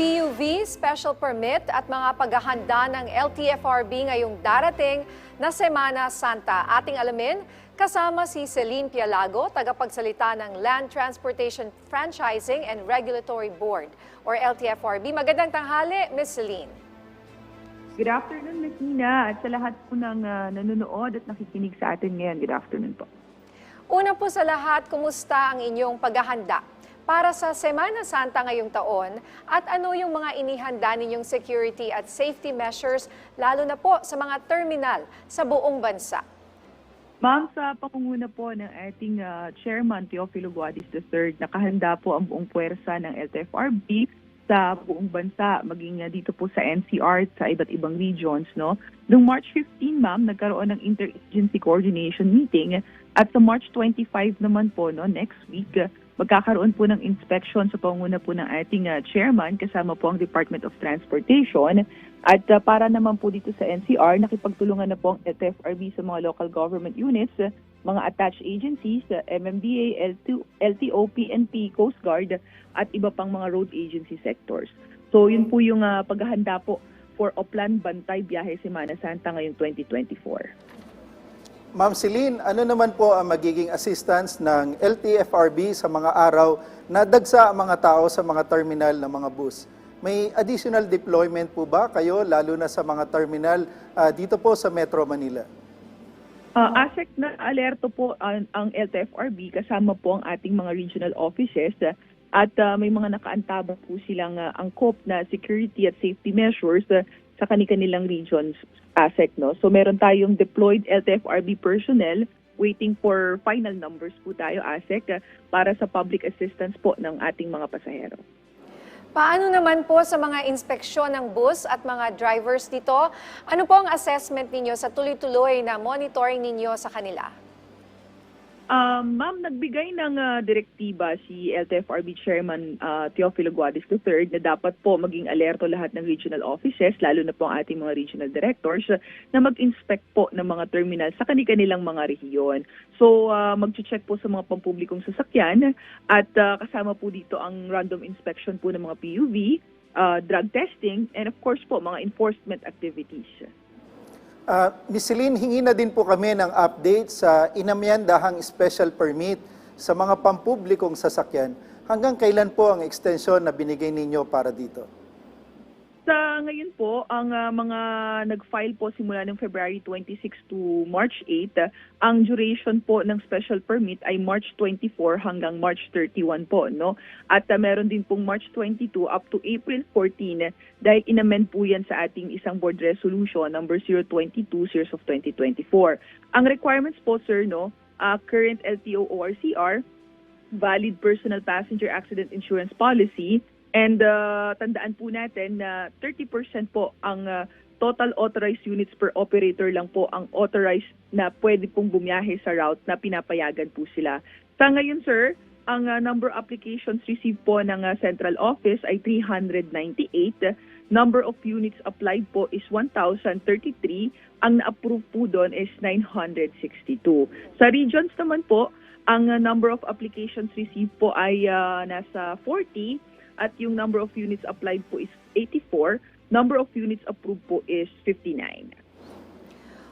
PUV, special permit at mga paghahanda ng LTFRB ngayong darating na Semana Santa. Ating alamin, kasama si Celine Pialago, tagapagsalita ng Land Transportation Franchising and Regulatory Board or LTFRB. Magandang tanghali, Ms. Celine. Good afternoon, Ms. Nina, at sa lahat po ng ah, nanonood at nakikinig sa atin ngayon. Good afternoon po. Una po sa lahat, kumusta ang inyong paghahanda para sa Semana Santa ngayong taon at ano yung mga inihanda ninyong security at safety measures lalo na po sa mga terminal sa buong bansa? Ma'am, sa pangunguna po ng ating ah, Chairman Teofilo Guadis III, nakahanda po ang buong puwersa ng LTFRB sa buong bansa, maging ah, dito po sa NCR sa iba't ibang regions. No? Noong March 15, ma'am, nagkaroon ng interagency coordination meeting at sa March 25 naman po, no, next week, magkakaroon po ng inspection sa pangunguna po ng ating ah, chairman kasama po ang Department of Transportation at ah, para naman po dito sa NCR, nakipagtulungan na po ang LTFRB sa mga local government units, ah, mga attached agencies, ah, MMDA, L2, LTO, PNP, Coast Guard at iba pang mga road agency sectors. So yun po yung ah, paghahanda po for Oplan Bantay Biyahe Semana Santa ngayong 2024. Ma'am Celine, ano naman po ang magiging assistance ng LTFRB sa mga araw na dagsa ang mga tao sa mga terminal ng mga bus? May additional deployment po ba kayo, lalo na sa mga terminal ah, dito po sa Metro Manila? Uh, ASEC na alerto po ang, ang LTFRB kasama po ang ating mga regional offices uh, at uh, may mga nakaantabang po silang uh, angkop na security at safety measures uh, sa kanilang regions ASEC. No? So meron tayong deployed LTFRB personnel waiting for final numbers po tayo ASEC uh, para sa public assistance po ng ating mga pasahero. Paano naman po sa mga inspeksyon ng bus at mga drivers dito? Ano po ang assessment ninyo sa tuloy-tuloy na monitoring ninyo sa kanila? Um, Ma'am, nagbigay ng ah, direktiba si LTFRB Chairman ah, Teofilo Guadis III na dapat po maging alerto lahat ng regional offices, lalo na po ang ating mga regional directors, na mag-inspect po ng mga terminal sa kanilang mga rehiyon. So, uh, mag-check po sa mga pampublikong sasakyan at ah, kasama po dito ang random inspection po ng mga PUV, ah, drug testing, and of course po, mga enforcement activities. Ah, Ms. Celine, hingi na din po kami ng update sa inamyandahang special permit sa mga pampublikong sasakyan. Hanggang kailan po ang extension na binigay ninyo para dito? Sa ngayon po, ang ah, mga nag-file po simula ng February 26 to March 8, ah, ang duration po ng special permit ay March 24 hanggang March 31 po, no? At ah, meron din pong March 22 up to April 14 eh, dahil inamend po yan sa ating isang board resolution number 022 series of 2024. Ang requirements po, sir, no, ah, current LTO ORCR, valid personal passenger accident insurance policy, And uh, tandaan po natin na 30% po ang uh, total authorized units per operator lang po ang authorized na pwede pong bumiyahe sa route na pinapayagan po sila. Sa ngayon, sir, ang uh, number applications received po ng uh, central office ay 398. Number of units applied po is 1,033. Ang na-approve po doon is 962. Sa regions naman po, ang uh, number of applications received po ay uh, nasa 40 at yung number of units applied po is 84. Number of units approved po is 59.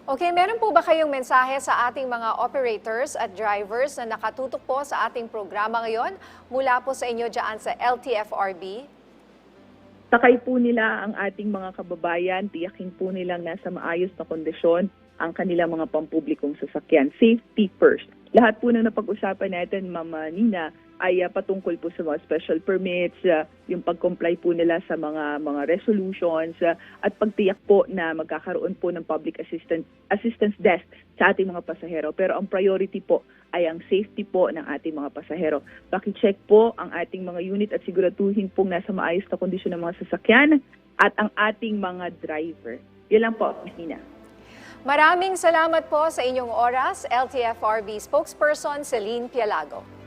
Okay, meron po ba kayong mensahe sa ating mga operators at drivers na nakatutok po sa ating programa ngayon mula po sa inyo dyan sa LTFRB? Sakay po nila ang ating mga kababayan, tiyakin po nilang nasa maayos na kondisyon ang kanilang mga pampublikong sasakyan. Safety first. Lahat po ng napag-usapan natin, Mama Nina, ay ah, patungkol po sa mga special permits, ah, yung pag-comply po nila sa mga mga resolutions ah, at pagtiyak po na magkakaroon po ng public assistance assistance desk sa ating mga pasahero. Pero ang priority po ay ang safety po ng ating mga pasahero. Paki-check po ang ating mga unit at siguraduhin pong nasa maayos na kondisyon ng mga sasakyan at ang ating mga driver. Yan lang po, Nina. Maraming salamat po sa inyong oras, LTFRB spokesperson Celine Pialago.